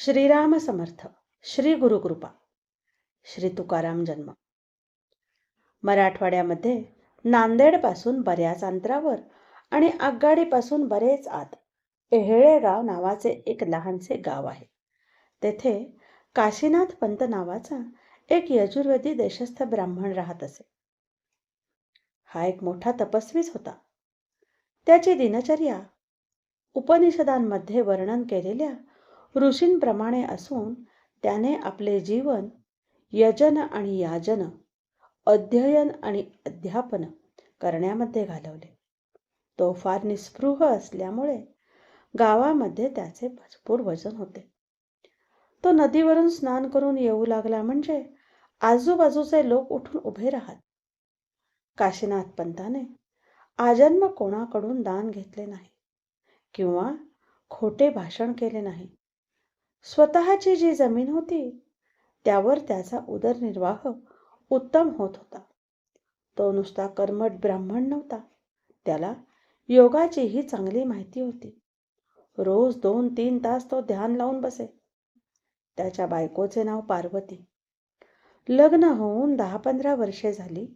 श्रीराम समर्थ श्री गुरुकृपा श्री तुकाराम जन्म. मराठवाड्यामध्ये नांदेडपासून बऱ्याच अंतरावर आणि आगगाडीपासून बरेच आत एहेळेगाव नावाचे एक लहानसे गाव आहे. तेथे काशीनाथ पंत नावाचा एक यजुर्वेदी देशस्थ ब्राह्मण राहत असे. हा एक मोठा तपस्वीच होता. त्याची दिनचर्या उपनिषदांमध्ये वर्णन केलेल्या ऋषींप्रमाणे असून त्याने आपले जीवन यजन आणि याजन अध्ययन आणि अध्यापन करण्यामध्ये घालवले. तो फार निस्पृह असल्यामुळे गावामध्ये त्याचे भरपूर वजन होते. तो नदीवरून स्नान करून येऊ लागला म्हणजे आजूबाजूचे लोक उठून उभे राहत. काशीनाथ पंताने आजन्म कोणाकडून दान घेतले नाही किंवा खोटे भाषण केले नाही. स्वतःची जी जमीन होती त्यावर त्याचा उदरनिर्वाह उत्तम होत होता. तो नुसता कर्मठ ब्राह्मण नव्हता. त्याला योगाचीही चांगली माहिती होती. रोज दोन तीन तास तो ध्यान लावून बसे. त्याच्या बायकोचे नाव पार्वती. लग्न होऊन दहा पंधरा वर्षे झाली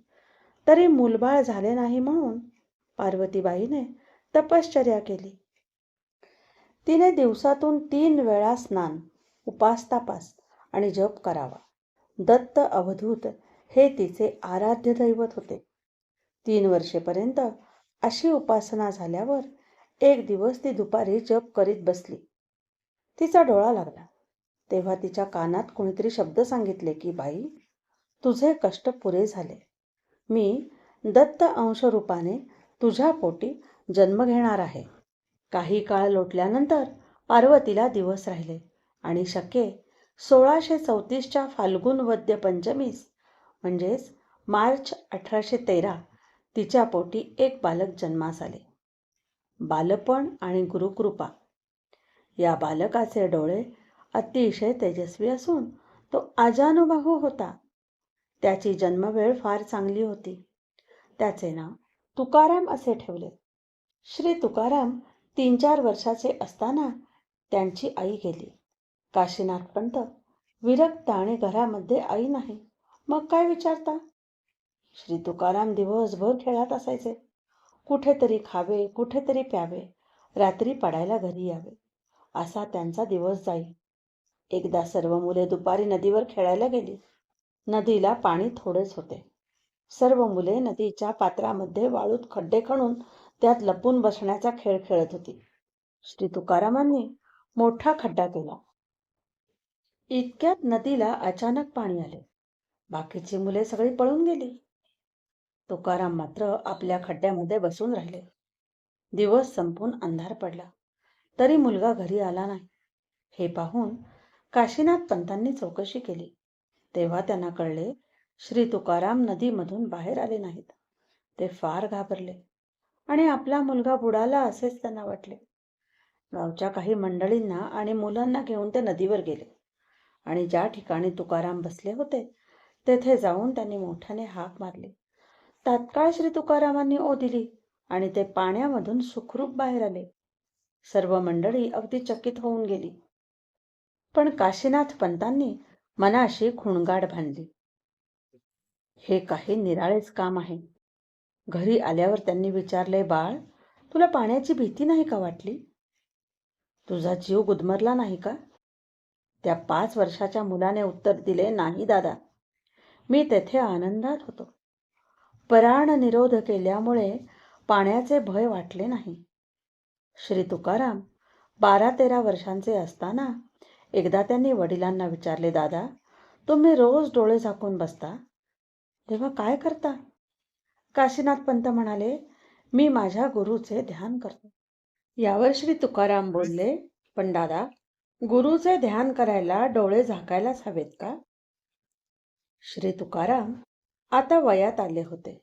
तरी मुलबाळ झाले नाही म्हणून पार्वतीबाईने तपश्चर्या केली. तिने दिवसातून तीन वेळा स्नान उपास तापास आणि जप करावा. दत्त अवधूत हे तिचे आराध्य दैवत होते. तीन वर्षेपर्यंत अशी उपासना झाल्यावर एक दिवस ती दुपारी जप करीत बसली. तिचा डोळा लागला. तेव्हा तिच्या कानात कोणीतरी शब्द सांगितले की बाई तुझे कष्ट पुरे झाले. मी दत्त अंशरूपाने तुझ्या पोटी जन्म घेणार आहे. काही काळ लोटल्यानंतर पार्वतीला दिवस राहिले आणि शके सोळाशे चौतीसच्या फाल्गुन वद्य पंचमीस म्हणजेच मार्च अठराशे तेरा तिच्या पोटी एक बालक जन्मास आले. बालपण आणि गुरुकृपा. या बालकाचे डोळे अतिशय तेजस्वी असून तो आजानुबाहू होता. त्याची जन्मवेळ फार चांगली होती. त्याचे नाव तुकाराम असे ठेवले. श्री तुकाराम तीन चार वर्षाचे असताना त्यांची आई गेली. काशीनाथ पंत विरक्त आणि घरामध्ये आई नाही. मग काय विचारता? श्री तुकाराम दिवसभर खेळात असायचे. कुठेतरी खावे कुठेतरी प्यावे. रात्री पडायला घरी यावे. असा त्यांचा दिवस जाई. एकदा सर्व मुले दुपारी नदीवर खेळायला गेली. नदीला पाणी थोडेच होते. सर्व मुले नदीच्या पात्रामध्ये वाळूत खड्डे खणून त्यात लपून बसण्याचा खेळ खेळत होती. श्री तुकारामांनी मोठा खड्डा केला. इतक्यात नदीला अचानक पाणी आले. बाकीची मुले सगळी पळून गेली. तुकाराम मात्र आपल्या खड्ड्यामध्ये बसून राहिले. दिवस संपून अंधार पडला. तरी मुलगा घरी आला नाही. हे पाहून काशीनाथ पंतांनी चौकशी केली. तेव्हा त्यांना कळले श्री तुकाराम नदीमधून बाहेर आले नाहीत. ते फार घाबरले. आणि आपला मुलगा बुडाला असेच त्यांना वाटले. गावच्या काही मंडळींना आणि मुलांना घेऊन ते नदीवर गेले. आणि ज्या ठिकाणी तुकाराम बसले होते तेथे जाऊन त्यांनी मोठ्याने हाक मारली. तात्काळ श्री तुकारामांनी ओ दिली आणि ते पाण्यामधून सुखरूप बाहेर आले. सर्व मंडळी अगदी चकित होऊन गेली. पण काशीनाथ पंतांनी मनाशी खुणगाड बांधली. हे काही निराळेच काम आहे. घरी आल्यावर त्यांनी विचारले बाळ तुला पाण्याची भीती नाही का वाटली? तुझा जीव गुदमरला नाही का? त्या पाच वर्षाच्या मुलाने उत्तर दिले नाही दादा मी तेथे आनंदात होतो. पराण निरोध केल्यामुळे पाण्याचे भय वाटले नाही. श्री तुकाराम बारा तेरा वर्षांचे असताना एकदा त्यांनी वडिलांना विचारले दादा तुम्ही रोज डोळे झाकून बसता? तेव्हा काय करता? काशीनाथ पंत म्हणाले मी माझ्या गुरुचे ध्यान करतो. यावर श्री तुकाराम बोलले पण दादा गुरुचे ध्यान करायला डोळे झाकायलाच हवेत का? श्री तुकाराम आता वयात आले होते.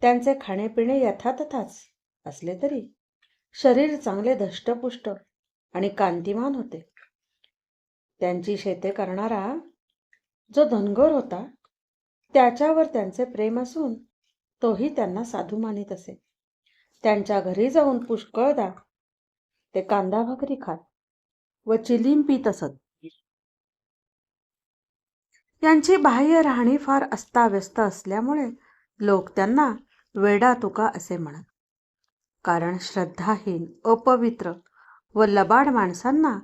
त्यांचे खाणेपिणे यथातथाच असले तरी शरीर चांगले धष्टपुष्ट आणि कांतिमान होते. त्यांची शेते करणारा जो धनगर होता त्याच्यावर त्यांचे प्रेम असून तोही त्यांना साधू मानित असे. त्यांच्या घरी जाऊन पुष्कळदा ते कांदा भाकरी खात व चिलीम पीत असत. यांची बाह्य राहणी फार अस्ताव्यस्त असल्यामुळे लोक त्यांना वेडा तुका असे म्हणत. कारण श्रद्धाहीन अपवित्र व लबाड माणसांना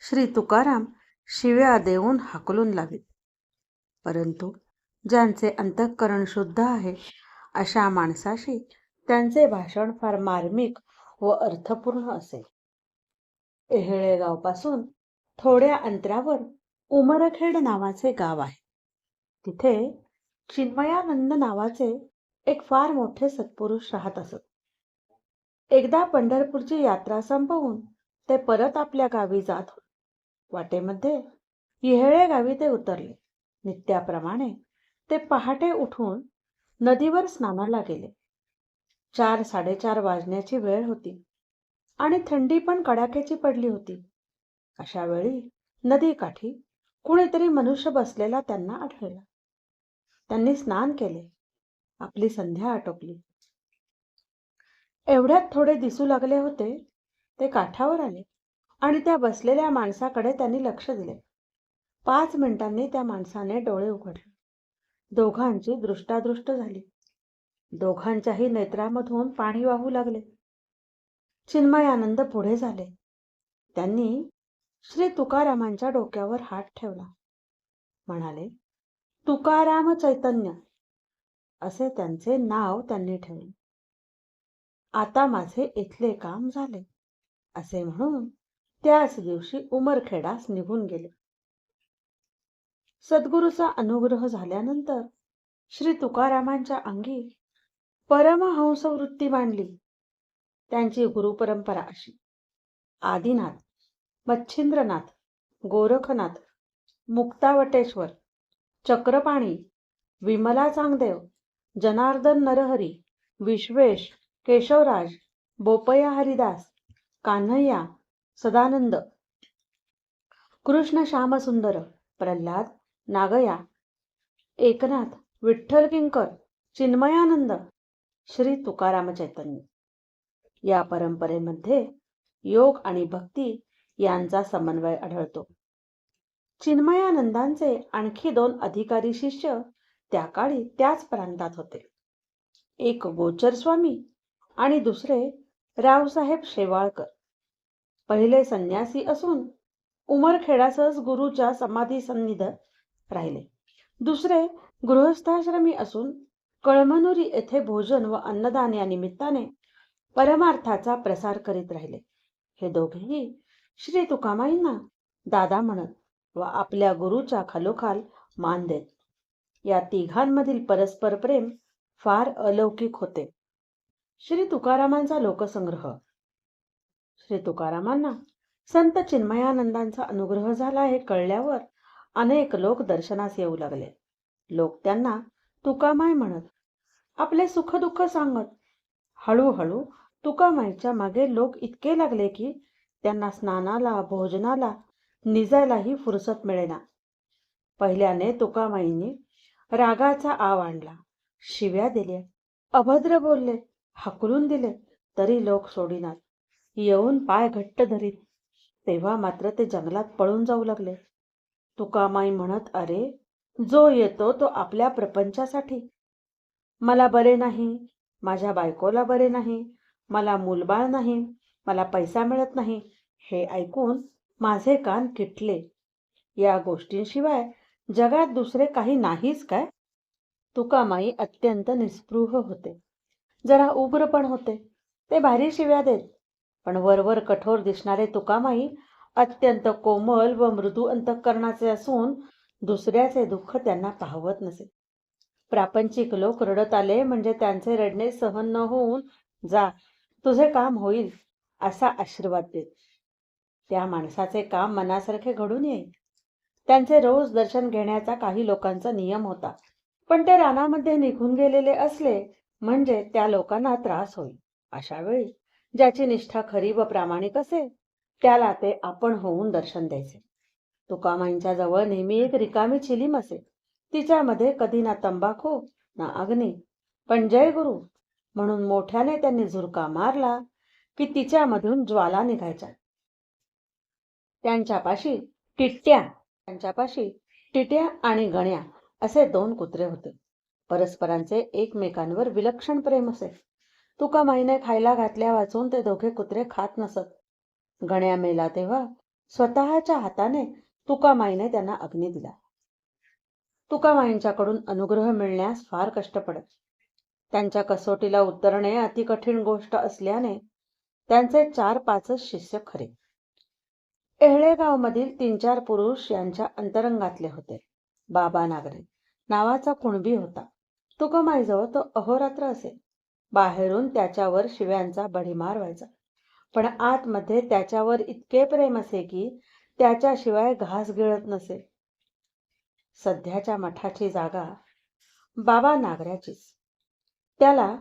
श्री तुकाराम शिव्या देऊन हाकलून लावीत. परंतु ज्यांचे अंतःकरण शुद्ध आहे अशा माणसाशी त्यांचे भाषण फार मार्मिक व अर्थपूर्ण असे. एहेळेगावपासून थोड्या अंतरावर उमरखेड नावाचे गाव आहे. तिथे चिन्मयानंद नावाचे एक फार मोठे सत्पुरुष राहत असत. एकदा पंढरपूरची यात्रा संपवून ते परत आपल्या गावी जात होते. वाटेमध्ये येहळे गावी ते उतरले. नित्याप्रमाणे ते पहाटे उठून नदीवर स्नानाला गेले. चार साडेचार वाजण्याची वेळ होती आणि थंडी पण कडाक्याची पडली होती. अशा वेळी नदीकाठी कुणीतरी मनुष्य बसलेला त्यांना आढळला. त्यांनी स्नान केले. आपली संध्या आटोपली. एवढ्यात थोडे दिसू लागले होते. ते काठावर आले आणि त्या बसलेल्या माणसाकडे त्यांनी लक्ष दिले. पाच मिनिटांनी त्या माणसाने डोळे उघडले. दोघांची दृष्टादृष्ट झाली. दोघांच्याही नेत्रामधून पाणी वाहू लागले. चिन्मयानंद पुढे झाले. त्यांनी श्री तुकारामांच्या डोक्यावर हात ठेवला. म्हणाले तुकाराम चैतन्य असे त्यांचे नाव त्यांनी ठेवले. आता माझे इथले काम झाले असे म्हणून त्याच दिवशी उमरखेडास निघून गेले. सद्गुरूचा अनुग्रह झाल्यानंतर श्री तुकारामांच्या अंगी परमहंस वृत्ती मांडली. त्यांची गुरुपरंपरा अशी. आदिनाथ मच्छिंद्रनाथ गोरखनाथ मुक्तावटेश्वर चक्रपाणी विमला चांगदेव जनार्दन नरहरी विश्वेश केशवराज बोपया हरिदास कान्हैया सदानंद कृष्ण श्यामसुंदर प्रल्हाद नागया एकनाथ विठ्ठल किंकर चिन्मयानंद श्री तुकाराम चैतन्य. या परंपरेमध्ये योग आणि भक्ती यांचा समन्वय आढळतो. चिन्मयानंदांचे आणखी दोन अधिकारी शिष्य त्या काळी त्याच प्रांतात होते. एक गोचर स्वामी आणि दुसरे रावसाहेब शेवाळकर. पहिले संन्यासी असून उमरखेडासच गुरुच्या समाधी सन्निध राहिले. दुसरे गृहस्थाश्रमी असून कळमनुरी येथे भोजन व अन्नदान या निमित्ताने परमार्थाचा प्रसार करीत राहिले. हे दोघेही श्री तुकामाईंना दादा म्हणत व आपल्या गुरुच्या खालोखाल मान देत. या तिघांमधील परस्पर प्रेम फार अलौकिक होते. श्री तुकारामांचा लोकसंग्रह. श्री तुकारामांना संत चिन्मयानंदांचा अनुग्रह झाला हे कळल्यावर अनेक लोक दर्शनास येऊ लागले. लोक त्यांना तुकामाय म्हणत आपले सुखदुःख सांगत. हळूहळू तुकामाईच्या मागे लोक इतके लागले की त्यांना स्नानाला भोजनाला निजायलाही फुरसत मिळेना. पहिल्याने तुकामाईंनी रागाचा आव आणला. शिव्या दिल्या. अभद्र बोलले. हकलून दिले. तरी लोक सोडिनात. येऊन पाय घट्ट धरीत. तेव्हा मात्र ते जंगलात पळून जाऊ लागले. तुकामाई म्हणत अरे जो येतो तो आपल्या प्रपंचासाठी. मला बरे नाही माझ्या बायकोला बरे नाही मला मूलबाळ नाही मला पैसा मिळत नाही. हे ऐकून माझे कान किटले. या गोष्टींशिवाय जगात दुसरे काही नाहीच काय? तुकामाई अत्यंत निस्पृह होते. जरा उग्र पण होते. ते भारी शिव्या देत. पण वरवर कठोर दिसणारे तुकामाई अत्यंत कोमल व मृदू अंतःकरणाचे असून दुसऱ्याचे दुःख त्यांना पाहवत नसे. प्रापंचिक लोक रडत आले म्हणजे त्यांचे रडणे सहन न होऊन जा तुझे काम होईल असा आशीर्वाद देत. त्या माणसाचे काम मनासारखे घडून येईल. त्यांचे रोज दर्शन घेण्याचा काही लोकांचा नियम होता पण ते रानामध्ये निघून गेलेले असले म्हणजे त्या लोकांना त्रास होईल अशा वेळी ज्याची निष्ठा खरी व प्रामाणिक असेल त्याला ते आपण होऊन दर्शन द्यायचे. तुकामाईंच्या जवळ नेहमी एक रिकामी चिलीम असे. तिच्यामध्ये कधी ना तंबाखू ना अग्नी. पण जय गुरु! म्हणून मोठ्याने त्यांनी झुरका मारला की तिच्यामधून ज्वाला निघायच्या. त्यांच्यापाशी टिट्ट्या त्यांच्यापाशी टिट्या आणि गण्या असे दोन कुत्रे होते. परस्परांचे एकमेकांवर विलक्षण प्रेम असे. तुका माईने खायला घातल्या वाचून ते दोघे कुत्रे खात नसत. गण्या मेला तेव्हा स्वतःच्या हाताने तुकामाईने त्यांना अग्नी दिला. तुकामाईंच्याकडून अनुग्रह मिळण्यास फार कष्ट पडत. त्यांच्या कसोटीला उतरणे अति कठीण गोष्ट असल्याने त्यांचे चार पाचच शिष्य खरे. एहळेगावमधील तीन चार पुरुष यांच्या अंतरंगातले होते. बाबा नागरे नावाचा कुणबी होता. तुकामाईजवळ तो अहोरात्र असे. बाहेरून त्याच्यावर शिव्यांचा बढीमार व्हायचा. पण आतमध्ये त्याच्यावर इतके प्रेम असे की त्याच्याशिवाय घास गिळत नसे. सध्याच्या मठाची जागा बाबा नागऱ्याचीच. त्याला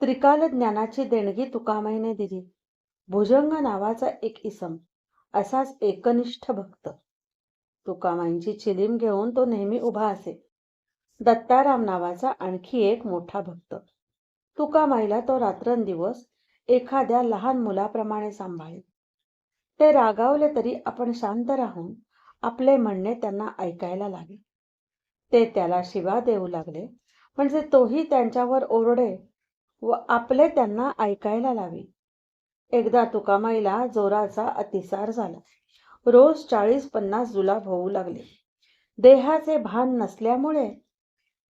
त्रिकाल ज्ञानाची देणगी तुकामाईने दिली. भुजंग नावाचा एक इसम असाच एकनिष्ठ भक्त. तुकामाईंची चिलीम घेऊन तो नेहमी उभा असे. दत्ताराम नावाचा आणखी एक मोठा भक्त. तुकामाईला तो रात्रंदिवस एखाद्या लहान मुलाप्रमाणे सांभाळे ते रागावले तरी आपण शांत राहून आपले म्हणणे त्यांना ऐकायला लागे. ते त्याला शिवा देऊ लागले म्हणजे तोही त्यांच्यावर ओरडे व आपले त्यांना ऐकायला लावे. एकदा तुकामाईला जोराचा अतिसार झाला. रोज चाळीस पन्नास जुलाब होऊ लागले. देहाचे भान नसल्यामुळे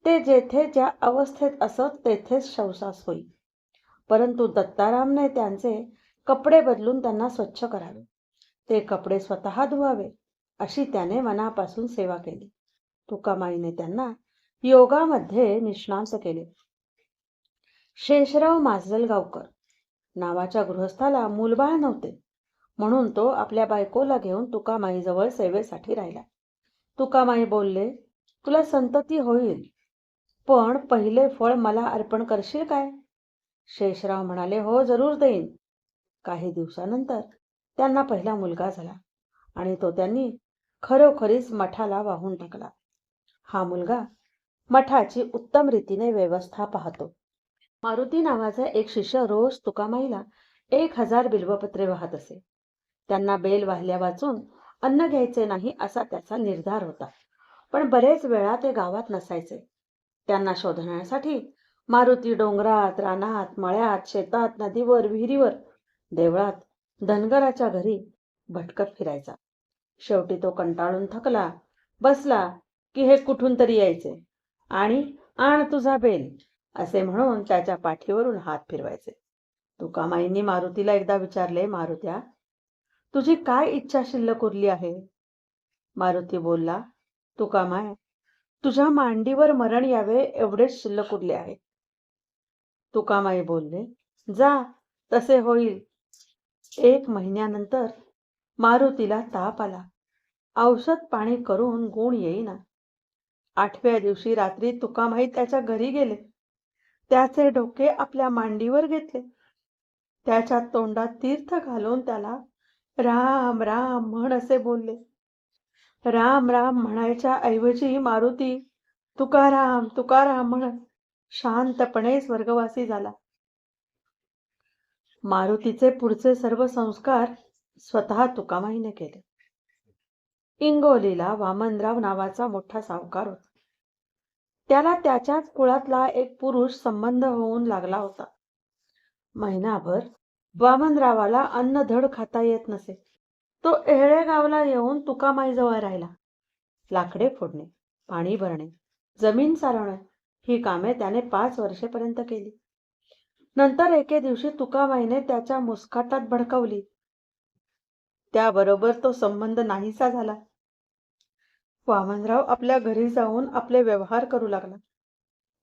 ते जेथे ज्या अवस्थेत असत तेथेच शवसास होई. परंतु दत्तारामने त्यांचे कपडे बदलून त्यांना स्वच्छ करावे. ते कपडे स्वतः धुवावे अशी त्याने मनापासून सेवा केली. तुकामाईने त्यांना योगामध्ये निष्णांत केले. शेषराव माजलगावकर नावाच्या गृहस्थाला मूलबाळ नव्हते म्हणून तो आपल्या बायकोला घेऊन तुकामाईजवळ सेवेसाठी राहिला. तुकामाई बोलले तुला संतती होईल पण पहिले फळ मला अर्पण करशील काय? शेषराव म्हणाले हो जरूर देईन. काही दिवसानंतर त्यांना पहिला मुलगा झाला आणि तो त्यांनी खरोखरीच मठाला वाहून टाकला. हा मुलगा मठाची उत्तम रीतीने व्यवस्था पाहतो. मारुती नावाचा एक शिष्य रोज तुकामाईला एक हजार बिल्वपत्रे वाहत असे. त्यांना बेल वाहल्या वाचून अन्न घ्यायचे नाही असा त्याचा निर्धार होता. पण बरेच वेळा ते गावात नसायचे. त्यांना शोधण्यासाठी मारुती डोंगरात रानात मळ्यात शेतात नदीवर विहिरीवर देवळात धनगराच्या घरी भटकत फिरायचा. शेवटी तो कंटाळून थकला बसला की हे कुठून तरी यायचे आणि आण तुझा बेल असे म्हणून त्याच्या पाठीवरून हात फिरवायचे. तुकामाईंनी मारुतीला एकदा विचारले मारुत्या तुझी काय इच्छा शिल्लक उरली आहे? मारुती बोलला तुकामाय तुझ्या मांडीवर मरण यावे एवढेच शिल्लक उरले आहे. तुकामाई बोलले जा तसे होईल. एक महिन्यानंतर मारुतीला ताप आला. औषध पाणी करून गुण येईना. आठव्या दिवशी रात्री तुकामाई त्याच्या घरी गेले. त्याचे डोके आपल्या मांडीवर घेतले. त्याच्या तोंडात तीर्थ घालून त्याला राम राम म्हण असे बोलले. राम राम म्हणायच्या ऐवजी मारुती तुकाराम तुकाराम म्हणत शांतपणे स्वर्गवासी झाला. मारुतीचे पुढचे सर्व संस्कार स्वतः तुकामाईने केले. इंगोलीला वामनराव नावाचा मोठा सावकार होता. त्याला त्याच्याच कुळातला एक पुरुष संबंध होऊन लागला होता. महिनाभर वामनरावाला अन्न धड खाता येत नसे. तो एहळे गावला येऊन तुकामाईजवळ राहिला. लाकडे फोडणे पाणी भरणे जमीन सारवणे ही कामे त्याने पाच वर्षेपर्यंत केली. नंतर एके दिवशी तुकाबाईने त्याच्या मुस्काटात भडकवली. त्याबरोबर तो संबंध नाहीसा झाला. वामनराव आपल्या घरी जाऊन आपले व्यवहार करू लागला.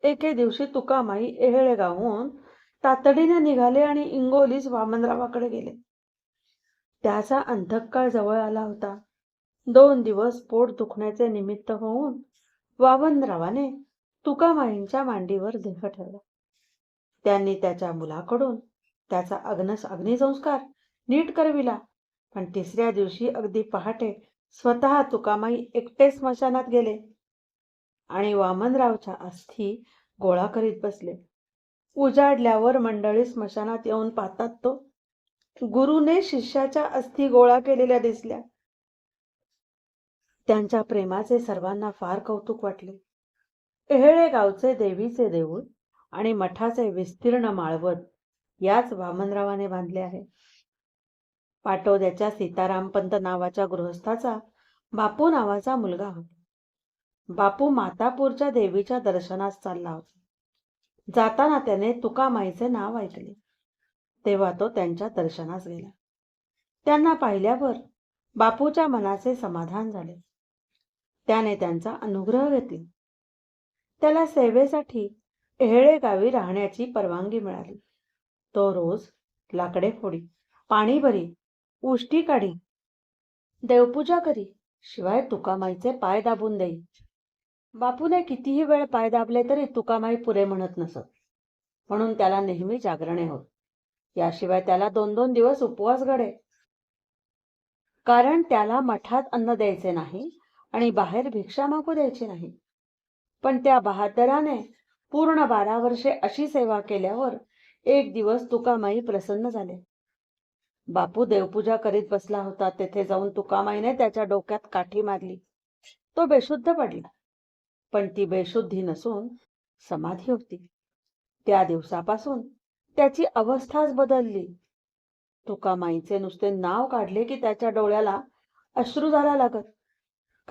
एके दिवशी तुकामाई एहेळेगावहून तातडीने निघाले आणि इंगोलीस वामनरावाकडे गेले. त्याचा अंधकाळ जवळ आला होता. दोन दिवस पोट दुखण्याचे निमित्त होऊन वामनरावाने तुकामाईंच्या मांडीवर देह ठेवला. त्यांनी त्याच्या मुलाकडून त्याचा अग्नस अग्निसंस्कार नीट करविला. पण तिसऱ्या दिवशी अगदी पहाटे स्वतः तुकामाई एकटे स्मशानात गेले आणि वामनरावच्या अस्थी गोळा करीत बसले. उजाडल्यावर मंडळी स्मशानात येऊन पाहतात तो गुरुने शिष्याच्या अस्थी गोळा केलेल्या दिसल्या. त्यांच्या प्रेमाचे सर्वांना फार कौतुक वाटले. एहेळे गावचे देवीचे देऊळ आणि मठाचे विस्तीर्ण माळवत याच वामनरावाने बांधले आहे. पाटोद्याच्या सीतारामपंत नावाच्या गृहस्थाचा बापू नावाचा मुलगा होता. बापू मातापूरच्या देवीच्या दर्शनास चालला होता. जाताना त्याने तुकामाईचे नाव ऐकले. तेव्हा तो त्यांच्या दर्शनास गेला. त्यांना पाहिल्यावर बापूच्या मनाचे समाधान झाले. त्याने त्यांचा अनुग्रह घेतला. त्याला सेवेसाठी एहळे गावी राहण्याची परवानगी मिळाली. तो रोज लाकडे फोडी पाणी भरी उष्टी काढी देवपूजा करी शिवाय तुकामाईचे पाय दाबून देई. बापूने कितीही वेळ पाय दाबले तरी तुकामाई पुरे म्हणत नसत. म्हणून त्याला नेहमी जागरणे होत. याशिवाय त्याला दोन दोन दिवस उपवास घडे. कारण त्याला मठात अन्न द्यायचे नाही आणि बाहेर भिक्षा मागू द्यायची नाही. पण त्या बहादराने पूर्ण बारा वर्षे अशी सेवा केल्यावर एक दिवस तुकामाई प्रसन्न झाले. बापू देवपूजा करीत बसला होता तेथे जाऊन तुकामाईने त्याच्या डोक्यात काठी मारली. तो बेशुद्ध पडला. पण ती बेशुद्धी नसून समाधी होती. त्या दिवसापासून त्याची अवस्थाच बदलली. तुकामाईचे नुसते नाव काढले की त्याच्या डोळ्याला अश्रू झाला लागत.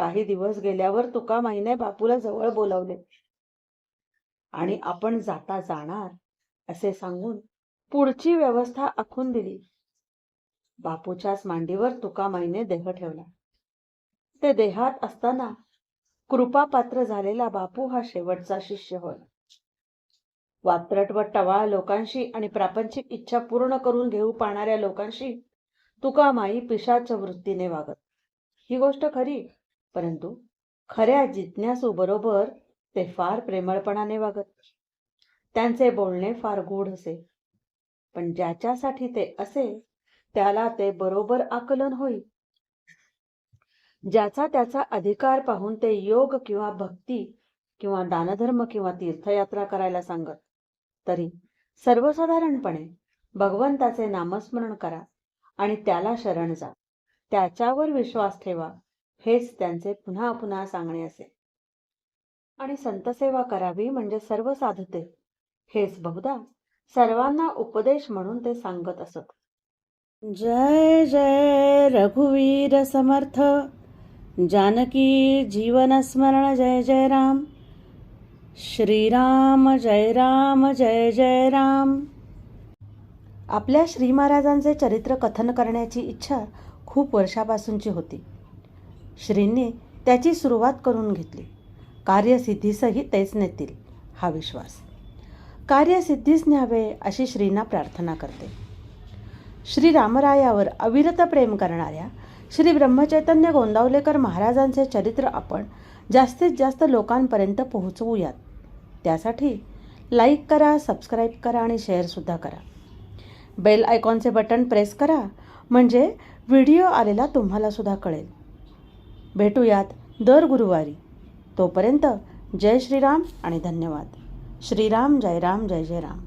काही दिवस गेल्यावर तुकामाईने बापूला जवळ बोलावले. आणि आपण जाता जाणार असे सांगून पुढची व्यवस्था आखून दिली. बापूच्याच मांडीवर तुकामाईने देह ठेवला. ते देहात असताना कृपापात्र झालेला बापू हा शेवटचा शिष्य होय. वात्रट व टवाळ लोकांशी आणि प्रापंचिक इच्छा पूर्ण करून घेऊ पाहणाऱ्या लोकांशी तुकामाई पिशाच वृत्तीने वागत. ही गोष्ट खरी. परंतु खऱ्या जिज्ञासू बरोबर ते फार प्रेमळपणाने वागत. त्यांचे बोलणे फार गूढ असे. पण ज्याच्यासाठी ते असे त्याला ते बरोबर आकलन होईल ज्याचा त्याचा अधिकार पाहून ते योग किंवा भक्ती किंवा दानधर्म किंवा तीर्थयात्रा करायला सांगत. तरी सर्वसाधारणपणे भगवंताचे नामस्मरण करा आणि त्याला शरण जा. त्याच्यावर विश्वास ठेवा. हेच त्यांचे पुन्हा पुन्हा सांगणे असे. आणि संतसेवा करावी म्हणजे सर्व साधते. हेच बहुधा सर्वांना उपदेश म्हणून ते सांगत असत. जय जय रघुवीर समर्थ. जानकी जीवन स्मरण जय जय राम. श्रीराम जय राम जय जय राम. आपल्या श्री महाराजांचे चरित्र कथन करण्याची इच्छा खूप वर्षापासूनची होती. श्रींनी त्याची सुरुवात करून घेतली. कार्यसिद्धीसही तेच नेतील हा विश्वास. कार्यसिद्धीस न्यावे अशी श्रींना प्रार्थना करते. श्री रामरायावर अविरत प्रेम करणाऱ्या श्री ब्रह्मचैतन्य गोंदावलेकर महाराजांचे चरित्र आपण जास्तीत जास्त लोकांपर्यंत पोहोचवूयात. त्यासाठी लाईक करा सबस्क्राईब करा आणि शेअरसुद्धा करा. बेल आयकॉनचे बटन प्रेस करा. म्हणजे व्हिडिओ आलेला तुम्हालासुद्धा कळेल. भेटूयात दर गुरुवारी. तोपर्यंत जय श्रीराम आणि धन्यवाद. श्रीराम जय राम जय जय राम.